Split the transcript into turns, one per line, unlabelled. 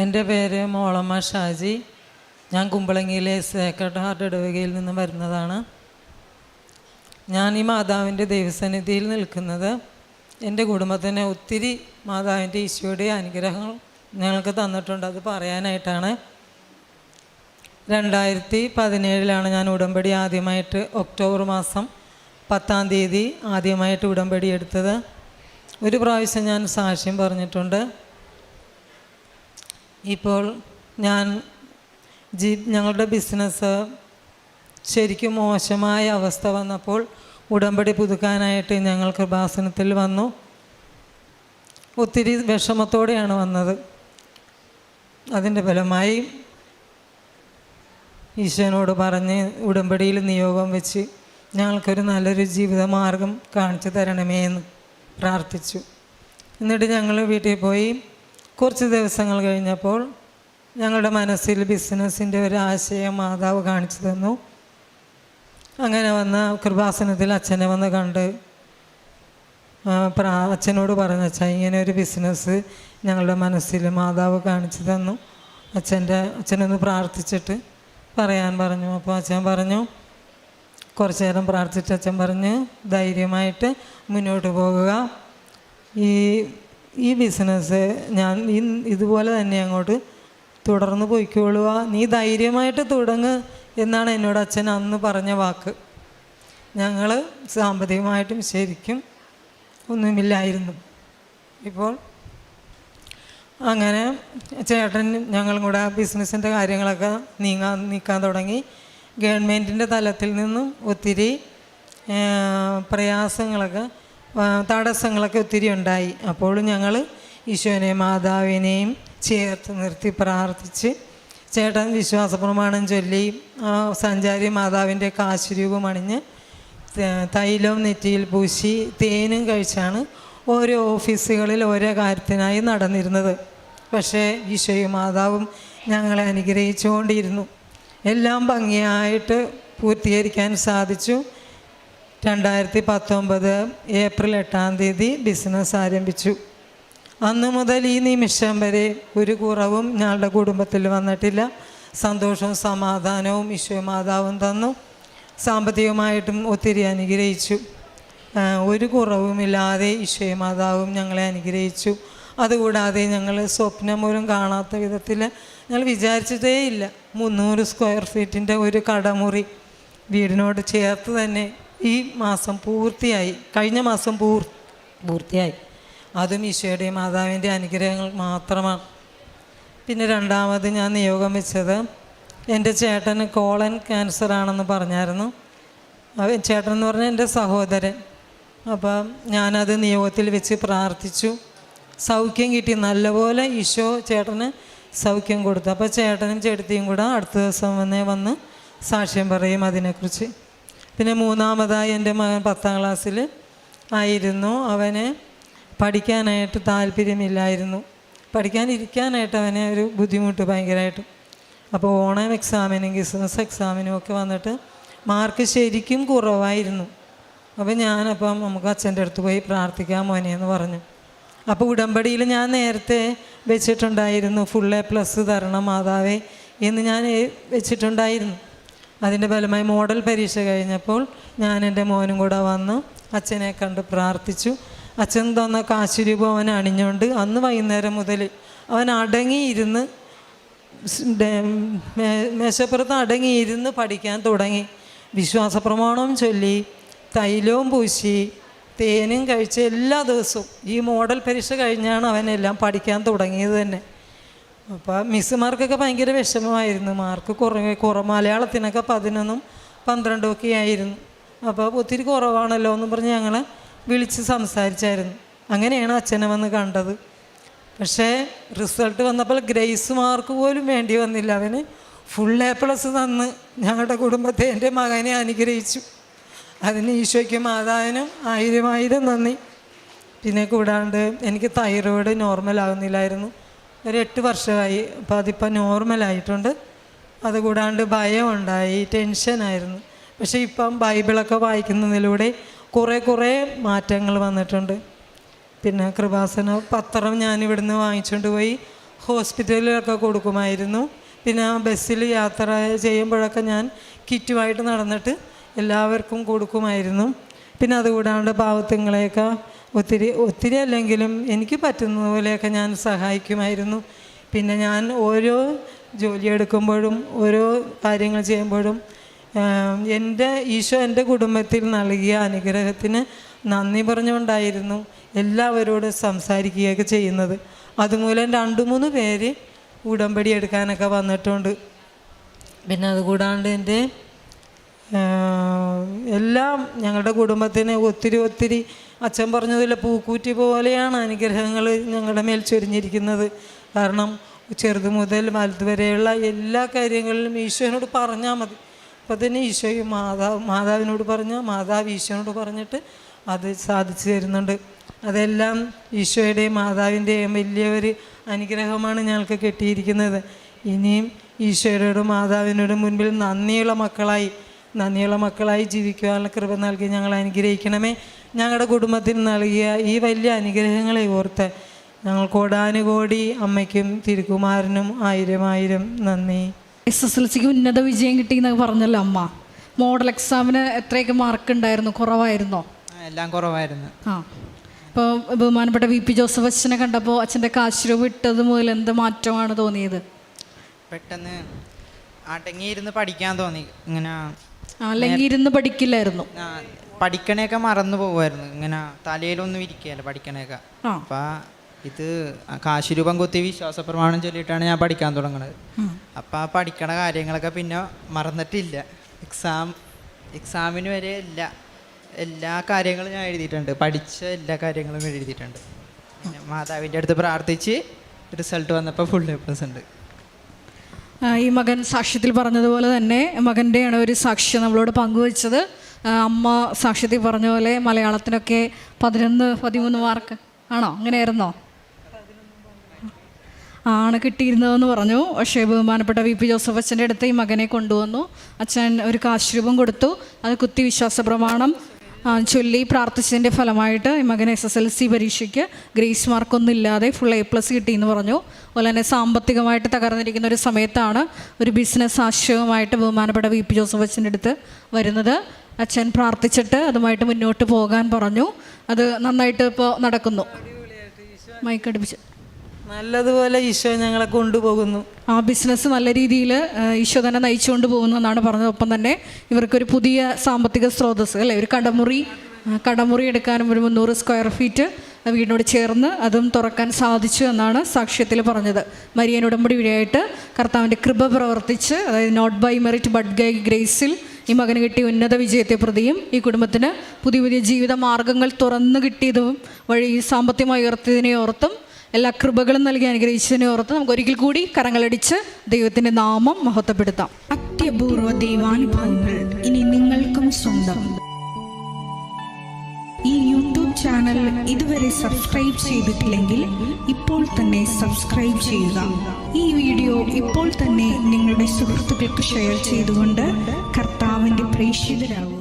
എന്റെ പേര് മോളമ്മ ഷാജി. ഞാൻ കുമ്പളങ്ങിയിലെ സേക്രഡ് ഹാർട്ട് ഇടവകയിൽ നിന്ന് വരുന്നതാണ്. ഞാൻ ഈ മാതാവിന്റെ ദൈവസന്നിധിയിൽ നിൽക്കുന്നത് എന്റെ കുടുംബത്തിന് ഒത്തിരി മാതാവിന്റെ ഈശോയുടെ അനുഗ്രഹങ്ങൾ ഞങ്ങൾക്ക് തന്നിട്ടുണ്ട്. അത് പറയാനായിട്ടാണ്. രണ്ടായിരത്തി പതിനേഴിലാണ് ഞാൻ ഉടമ്പടി ആദ്യമായിട്ട് ഒക്ടോബർ മാസം പത്താം തീയതി ആദ്യമായിട്ട് ഉടമ്പടി എടുത്തത്. ഒരു പ്രാവശ്യം ഞാൻ സാക്ഷ്യം പറഞ്ഞിട്ടുണ്ട്. ഇപ്പോൾ ഞാൻ ജി ഞങ്ങളുടെ ബിസിനസ് ശരിക്കും മോശമായ അവസ്ഥ വന്നപ്പോൾ ഉടമ്പടി പുതുക്കാനായിട്ട് ഞങ്ങൾ കൃപാസനത്തിൽ വന്നു. ഒത്തിരി വിഷമത്തോടെയാണ് വന്നത്. അതിന്റെ ഫലമായി ഈശോനോട് പറഞ്ഞ് ഉടമ്പടിയിൽ നിയോഗം വെച്ച് ഞങ്ങൾക്കൊരു നല്ലൊരു ജീവിതമാർഗം കാണിച്ചു തരണമേ എന്ന് പ്രാർത്ഥിച്ചു. എന്നിട്ട് ഞങ്ങൾ വീട്ടിൽ പോയി കുറച്ച് ദിവസങ്ങൾ കഴിഞ്ഞപ്പോൾ ഞങ്ങളുടെ മനസ്സിൽ ബിസിനസ്സിന്റെ ഒരു ആശയം മാതാവ് കാണിച്ചു തന്നു. അങ്ങനെ വന്ന കൃപാസനത്തിൽ അച്ഛനെ വന്ന് കണ്ട് പ്രാ അച്ഛനോട് പറഞ്ഞു അച്ഛൻ ഇങ്ങനെ ഒരു ബിസിനസ് ഞങ്ങളുടെ മനസ്സിൽ മാതാവ് കാണിച്ചു തന്നു. അച്ഛന്റെ അച്ഛനൊന്ന് പ്രാർത്ഥിച്ചിട്ട് പറയാൻ പറഞ്ഞു. അപ്പോൾ അച്ഛൻ പറഞ്ഞു കുറച്ച് നേരം പ്രാർത്ഥിച്ച് അച്ഛൻ പറഞ്ഞ് ധൈര്യമായിട്ട് മുന്നോട്ട് പോകുക. ഈ ഈ ബിസിനസ് ഞാൻ ഈ ഇതുപോലെ തന്നെ അങ്ങോട്ട് തുടർന്ന് പോയിക്കോളുക നീ ധൈര്യമായിട്ട് തുടങ്ങ് എന്നാണ് എന്നോട് അച്ഛൻ അന്ന് പറഞ്ഞ വാക്ക്. ഞങ്ങൾ സാമ്പത്തികമായിട്ടും ശരിക്കും ഒന്നുമില്ലായിരുന്നു. ഇപ്പോൾ അങ്ങനെ ചേട്ടൻ ഞങ്ങളും കൂടെ ബിസിനസ്സിന്റെ കാര്യങ്ങളൊക്കെ നീങ്ങാൻ നീക്കാൻ തുടങ്ങി. ഗവൺമെന്റിന്റെ തലത്തിൽ നിന്നും ഒത്തിരി പ്രയാസങ്ങളൊക്കെ തടസ്സങ്ങളൊക്കെ ഒത്തിരി ഉണ്ടായി. അപ്പോൾ ഞങ്ങൾ ഈശോനെയും മാതാവിനെയും ചേർത്ത് നിർത്തി പ്രാർത്ഥിച്ച് ചേട്ടൻ വിശ്വാസ പ്രമാണം ചൊല്ലി സഞ്ചാരി മാതാവിന്റെ കാശുരൂപം അണിഞ്ഞ് തൈലവും നെറ്റിയിൽ പൂശി തേനും കഴിച്ചാണ് ഓരോ ഓഫീസുകളിൽ ഓരോ കാര്യത്തിനായി നടന്നിരുന്നത്. പക്ഷേ ഈശോയും മാതാവും ഞങ്ങളെ അനുഗ്രഹിച്ചുകൊണ്ടിരുന്നു. എല്ലാം ഭംഗിയായിട്ട് പൂർത്തീകരിക്കാൻ സാധിച്ചു. രണ്ടായിരത്തി പത്തൊമ്പത് ഏപ്രിൽ എട്ടാം തീയതി ബിസിനസ് ആരംഭിച്ചു. അന്ന് മുതൽ ഈ നിമിഷം വരെ ഒരു കുറവും ഞങ്ങളുടെ കുടുംബത്തിൽ വന്നിട്ടില്ല. സന്തോഷവും സമാധാനവും ഈശോ മാതാവും തന്നു. സാമ്പത്തികമായിട്ടും ഒത്തിരി അനുഗ്രഹിച്ചു. ഒരു കുറവുമില്ലാതെ ഈശോ മാതാവും ഞങ്ങളെ അനുഗ്രഹിച്ചു. അതുകൂടാതെ ഞങ്ങൾ സ്വപ്നം പോലും കാണാത്ത വിധത്തിൽ ഞങ്ങൾ വിചാരിച്ചതേ ഇല്ല മുന്നൂറ് സ്ക്വയർ ഫീറ്റിന്റെ ഒരു കടമുറി വീടിനോട് ചേർത്ത് തന്നെ ഈ മാസം പൂർത്തിയായി കഴിഞ്ഞ മാസം പൂർ പൂർത്തിയായി. അതും ഈശോയുടെയും മാതാവിന്റെ അനുഗ്രഹങ്ങൾ മാത്രമാണ്. പിന്നെ രണ്ടാമത് ഞാൻ നിയോഗം വെച്ചത് എന്റെ ചേട്ടന് കോളൻ ക്യാൻസർ ആണെന്ന് പറഞ്ഞായിരുന്നു. ചേട്ടൻ എന്ന് പറഞ്ഞാൽ എന്റെ സഹോദരൻ. അപ്പം ഞാനത് നിയോഗത്തിൽ വെച്ച് പ്രാർത്ഥിച്ചു. സൗഖ്യം കിട്ടി. നല്ലപോലെ ഈശോ ചേട്ടന് സൗഖ്യം കൊടുത്തു. അപ്പോൾ ചേട്ടനും ചേട്ടത്തിയും കൂടെ അടുത്ത ദിവസം വന്നേ വന്ന് സാക്ഷ്യം പറയും അതിനെക്കുറിച്ച്. പിന്നെ മൂന്നാമതായി എന്റെ മകൻ പത്താം ക്ലാസ്സിൽ ആയിരുന്നു. അവന് പഠിക്കാനായിട്ട് താല്പര്യമില്ലായിരുന്നു. പഠിക്കാനിരിക്കാനായിട്ട് അവനെ ഒരു ബുദ്ധിമുട്ട് ഭയങ്കരമായിട്ട്. അപ്പോൾ ഓണം എക്സാമിനും ക്രിസ്മസ് എക്സാമിനും ഒക്കെ വന്നിട്ട് മാർക്ക് ശരിക്കും കുറവായിരുന്നു. അപ്പോൾ ഞാനപ്പം നമുക്ക് അച്ഛന്റെ അടുത്ത് പോയി പ്രാർത്ഥിക്കാൻ മോനെ എന്ന് പറഞ്ഞു. അപ്പോൾ ഉടമ്പടിയിൽ ഞാൻ നേരത്തെ വെച്ചിട്ടുണ്ടായിരുന്നു. ഫുൾ എ പ്ലസ് തരണം മാതാവേ എന്ന് ഞാൻ വെച്ചിട്ടുണ്ടായിരുന്നു. അതിന്റെ ഫലമായി മോഡൽ പരീക്ഷ കഴിഞ്ഞപ്പോൾ ഞാൻ എന്റെ മോനും കൂടെ വന്ന് അച്ഛനെ കണ്ട് പ്രാർത്ഥിച്ചു. അച്ഛൻ തന്ന കാശുരൂപം അവൻ അണിഞ്ഞുകൊണ്ട് അന്ന് വൈകുന്നേരം മുതൽ അവൻ അടങ്ങിയിരുന്ന് മേശപ്പുറത്ത് അടങ്ങിയിരുന്ന് പഠിക്കാൻ തുടങ്ങി. വിശ്വാസ പ്രമാണവും ചൊല്ലി തൈലവും പൂശി തേനും കഴിച്ച് എല്ലാ ദിവസവും ഈ മോഡൽ പരീക്ഷ കഴിഞ്ഞാണ് അവനെല്ലാം പഠിക്കാൻ തുടങ്ങിയത് തന്നെ. അപ്പോൾ മിസ്സുമാർക്കൊക്കെ ഭയങ്കര വിഷമമായിരുന്നു. മാർക്ക് കുറവ് കുറ മലയാളത്തിനൊക്കെ പതിനൊന്നും പന്ത്രണ്ടും ഒക്കെ ആയിരുന്നു. അപ്പോൾ ഒത്തിരി കുറവാണല്ലോ എന്ന് പറഞ്ഞ് ഞങ്ങൾ വിളിച്ച് സംസാരിച്ചായിരുന്നു. അങ്ങനെയാണ് അച്ഛനെ വന്ന് കണ്ടത്. പക്ഷേ റിസൾട്ട് വന്നപ്പോൾ ഗ്രേസ് മാർക്ക് പോലും വേണ്ടി വന്നില്ല. അവന് ഫുൾ എ പ്ലസ് തന്ന് ഞങ്ങളുടെ കുടുംബത്തെ എന്റെ മകനെ അനുഗ്രഹിച്ചു. അതിന് ഈശോയ്ക്ക് മാതാവിനും ആയിരം ആയിരം നന്ദി. പിന്നെ കൂടാണ്ട് എനിക്ക് തൈറോയിഡ് നോർമൽ ആകുന്നില്ലായിരുന്നു ഒരു എട്ട് വർഷമായി. അപ്പോൾ അതിപ്പോൾ നോർമലായിട്ടുണ്ട് അതുകൂടാണ്ട് ഭയമുണ്ടായി ടെൻഷനായിരുന്നു പക്ഷേ ഇപ്പം ബൈബിളൊക്കെ വായിക്കുന്നതിലൂടെ കുറേ കുറേ മാറ്റങ്ങൾ വന്നിട്ടുണ്ട്. പിന്നെ കൃപാസന പത്രം ഞാൻ ഇവിടുന്ന് വാങ്ങിച്ചുകൊണ്ട് പോയി ഹോസ്പിറ്റലിലൊക്കെ കൊടുക്കുമായിരുന്നു. പിന്നെ ആ ബസ്സിൽ യാത്ര ചെയ്യുമ്പോഴൊക്കെ ഞാൻ കിറ്റുമായിട്ട് നടന്നിട്ട് എല്ലാവർക്കും കൊടുക്കുമായിരുന്നു. പിന്നെ അതുകൂടാണ്ട് പാവത്തുങ്ങളെയൊക്കെ ഒത്തിരി ഒത്തിരി അല്ലെങ്കിലും എനിക്ക് പറ്റുന്ന പോലെയൊക്കെ ഞാൻ സഹായിക്കുമായിരുന്നു. പിന്നെ ഞാൻ ഓരോ ജോലി എടുക്കുമ്പോഴും ഓരോ കാര്യങ്ങൾ ചെയ്യുമ്പോഴും എന്റെ ഈശോ എന്റെ കുടുംബത്തിൽ നൽകിയ അനുഗ്രഹത്തിന് നന്ദി പറഞ്ഞുകൊണ്ടായിരുന്നു എല്ലാവരോടും സംസാരിക്കുകയൊക്കെ ചെയ്യുന്നത്. അതുമൂലം രണ്ട് മൂന്ന് പേര് ഉടമ്പടി എടുക്കാനൊക്കെ വന്നിട്ടുണ്ട്. പിന്നെ അതുകൂടാണ്ട് എന്റെ എല്ലാം ഞങ്ങളുടെ കുടുംബത്തിന് ഒത്തിരി ഒത്തിരി അച്ഛൻ പറഞ്ഞതിലെ പൂക്കൂറ്റി പോലെയാണ് അനുഗ്രഹങ്ങൾ ഞങ്ങളുടെ മേൽ ചൊരിഞ്ഞിരിക്കുന്നത്. കാരണം ചെറുതു മുതൽ വലുത് വരെയുള്ള എല്ലാ കാര്യങ്ങളിലും ഈശോനോട് പറഞ്ഞാൽ മതി. അപ്പോൾ തന്നെ ഈശോയും മാതാവ് മാതാവിനോട് പറഞ്ഞാൽ മാതാവ് ഈശോനോട് പറഞ്ഞിട്ട് അത് സാധിച്ചു തരുന്നുണ്ട്. അതെല്ലാം ഈശോയുടെയും മാതാവിന്റെയും വലിയൊരു അനുഗ്രഹമാണ് ഞങ്ങൾക്ക് കിട്ടിയിരിക്കുന്നത്. ഇനിയും ഈശോയോടും മാതാവിനോടും മുൻപിൽ നന്ദിയുള്ള മക്കളായി നന്ദിയുള്ള മക്കളായി ജീവിക്കുവാനുള്ള കൃപ നൽകി ഞങ്ങൾ അനുഗ്രഹിക്കണമേ. ഞങ്ങളുടെ കുടുംബത്തിന് നൽകിയ ഈ വലിയ അനുഗ്രഹങ്ങളെ ഓർത്ത് ഞങ്ങൾ കോടാനുകോടി അമ്മയ്ക്കും തിരുക്കുമാരനും ആയിരം ആയിരം നന്ദി.
എസ് എസ് എൽ സിക്ക് ഉന്നത വിജയം കിട്ടി എന്നൊക്കെ പറഞ്ഞല്ലോ അമ്മ. മോഡൽ എക്സാമിന് എത്രയൊക്കെ മാർക്ക് ഉണ്ടായിരുന്നു? കുറവായിരുന്നോ?
ആ, എല്ലാം കുറവായിരുന്നു.
ആ. ഇപ്പോൾ ബഹുമാനപ്പെട്ട വി പി ജോസഫ് അച്ഛനെ കണ്ടപ്പോൾ അച്ഛന്റെ കാശുരൂപ ഇട്ടത് മുതൽ എന്ത് മാറ്റമാണ് തോന്നിയത്?
പെട്ടെന്ന് അടങ്ങിയിരുന്ന് പഠിക്കാൻ തോന്നി. ഇങ്ങനെ
അല്ലെങ്കിൽ ഇരുന്ന് പഠിക്കില്ലായിരുന്നു.
പഠിക്കണേക്കെ മറന്നു പോകുമായിരുന്നു ഇങ്ങനെ തലയിലൊന്നും ഇരിക്കുകയല്ല പഠിക്കണേക്കെ. അപ്പൊ ഇത് കാശിരൂപം കുത്തി വിശ്വാസ പ്രമാണം ചൊല്ലിയിട്ടാണ് ഞാൻ പഠിക്കാൻ തുടങ്ങുന്നത് അപ്പൊ ആ പഠിക്കണ കാര്യങ്ങളൊക്കെ പിന്നെ മറന്നിട്ടില്ല. എക്സാം എക്സാമിന് വരെ ഇല്ല. എല്ലാ കാര്യങ്ങളും ഞാൻ എഴുതിയിട്ടുണ്ട്. പഠിച്ച എല്ലാ കാര്യങ്ങളും എഴുതിയിട്ടുണ്ട്. പിന്നെ മാതാവിന്റെ അടുത്ത് പ്രാർത്ഥിച്ച് റിസൾട്ട് വന്നപ്പോൾ ഫുൾ എ പ്ലസ് ഉണ്ട്.
ഈ മകൻ സാക്ഷ്യത്തിൽ പറഞ്ഞതുപോലെ തന്നെ മകന്റെയാണ് ഒരു സാക്ഷ്യം നമ്മളോട് പങ്കുവച്ചത്. അമ്മ സാക്ഷ്യത്തിൽ പറഞ്ഞ പോലെ മലയാളത്തിനൊക്കെ പതിനൊന്ന് പതിമൂന്ന് മാർക്ക്. ആണോ? അങ്ങനെയായിരുന്നോ? ആണ് കിട്ടിയിരുന്നതെന്ന് പറഞ്ഞു. പക്ഷേ ബഹുമാനപ്പെട്ട വി പി ജോസഫ് അച്ഛന്റെ അടുത്ത് ഈ മകനെ കൊണ്ടുവന്നു. അച്ഛൻ ഒരു കാശ്രൂപം കൊടുത്തു. അത് കുത്തി വിശ്വാസ പ്രമാണം. ചൊല്ലി പ്രാർത്ഥിച്ചതിന്റെ ഫലമായിട്ട് മകൻ എസ് എസ് എൽ സി പരീക്ഷയ്ക്ക് ഗ്രേസ് മാർക്കൊന്നും ഇല്ലാതെ ഫുൾ എ പ്ലസ് കിട്ടിയെന്ന് പറഞ്ഞു. അതുപോലെ തന്നെ സാമ്പത്തികമായിട്ട് തകർന്നിരിക്കുന്ന ഒരു സമയത്താണ് ഒരു ബിസിനസ് ആശയവുമായിട്ട് ബഹുമാനപ്പെട്ട വി പി ജോസഫ് അച്ഛന്റെ അടുത്ത് വരുന്നത്. അച്ഛൻ പ്രാർത്ഥിച്ചിട്ട് അതുമായിട്ട് മുന്നോട്ട് പോകാൻ പറഞ്ഞു. അത് നന്നായിട്ട് ഇപ്പോൾ നടക്കുന്നു. മൈക്കടിപ്പിച്ച്
നല്ലതുപോലെ ഈശോ ഞങ്ങളെ കൊണ്ടുപോകുന്നു.
ആ ബിസിനസ് നല്ല രീതിയിൽ ഈശോ തന്നെ നയിച്ചുകൊണ്ട് പോകുന്നു എന്നാണ് പറഞ്ഞത്. ഒപ്പം തന്നെ ഇവർക്കൊരു പുതിയ സാമ്പത്തിക സ്രോതസ് അല്ലേ? ഒരു കടമുറി കടമുറി എടുക്കാനും ഒരു മുന്നൂറ് സ്ക്വയർ ഫീറ്റ് വീടിനോട് ചേർന്ന് അതും തുറക്കാൻ സാധിച്ചു എന്നാണ് സാക്ഷ്യത്തിൽ പറഞ്ഞത്. മരിയൻ ഉടമ്പടി വഴിയായിട്ട് കർത്താവിന്റെ കൃപ പ്രവർത്തിച്ച് അതായത് not by merit but by ഗ്രേസിൽ ഈ മകന് കിട്ടിയ ഉന്നത വിജയത്തെ പ്രതിയും ഈ കുടുംബത്തിന് പുതിയ പുതിയ ജീവിത മാർഗങ്ങൾ തുറന്നു കിട്ടിയതും വഴി സാമ്പത്തികമായി ഉയർത്തിയതിനെ ഓർത്തും എല്ലാ കൃപകളും നൽകി അനുഗ്രഹിച്ചതിനെ ഓർത്ത് നമുക്ക് ഒരിക്കൽ കൂടി കരങ്ങളടിച്ച് ദൈവത്തിന്റെ നാമം മഹത്വപ്പെടുത്താം.
അത്യപൂർവ ദൈവാനുഭവങ്ങൾ ഇനി നിങ്ങൾക്കും സ്വന്തം. ഈ യൂട്യൂബ് ചാനൽ ഇതുവരെ സബ്സ്ക്രൈബ് ചെയ്തിട്ടില്ലെങ്കിൽ ഇപ്പോൾ തന്നെ സബ്സ്ക്രൈബ് ചെയ്യുക. ഈ വീഡിയോ ഇപ്പോൾ തന്നെ നിങ്ങളുടെ സുഹൃത്തുക്കൾക്ക് ഷെയർ ചെയ്തുകൊണ്ട് കർത്താവിന്റെ പ്രേക്ഷിതരാകുക.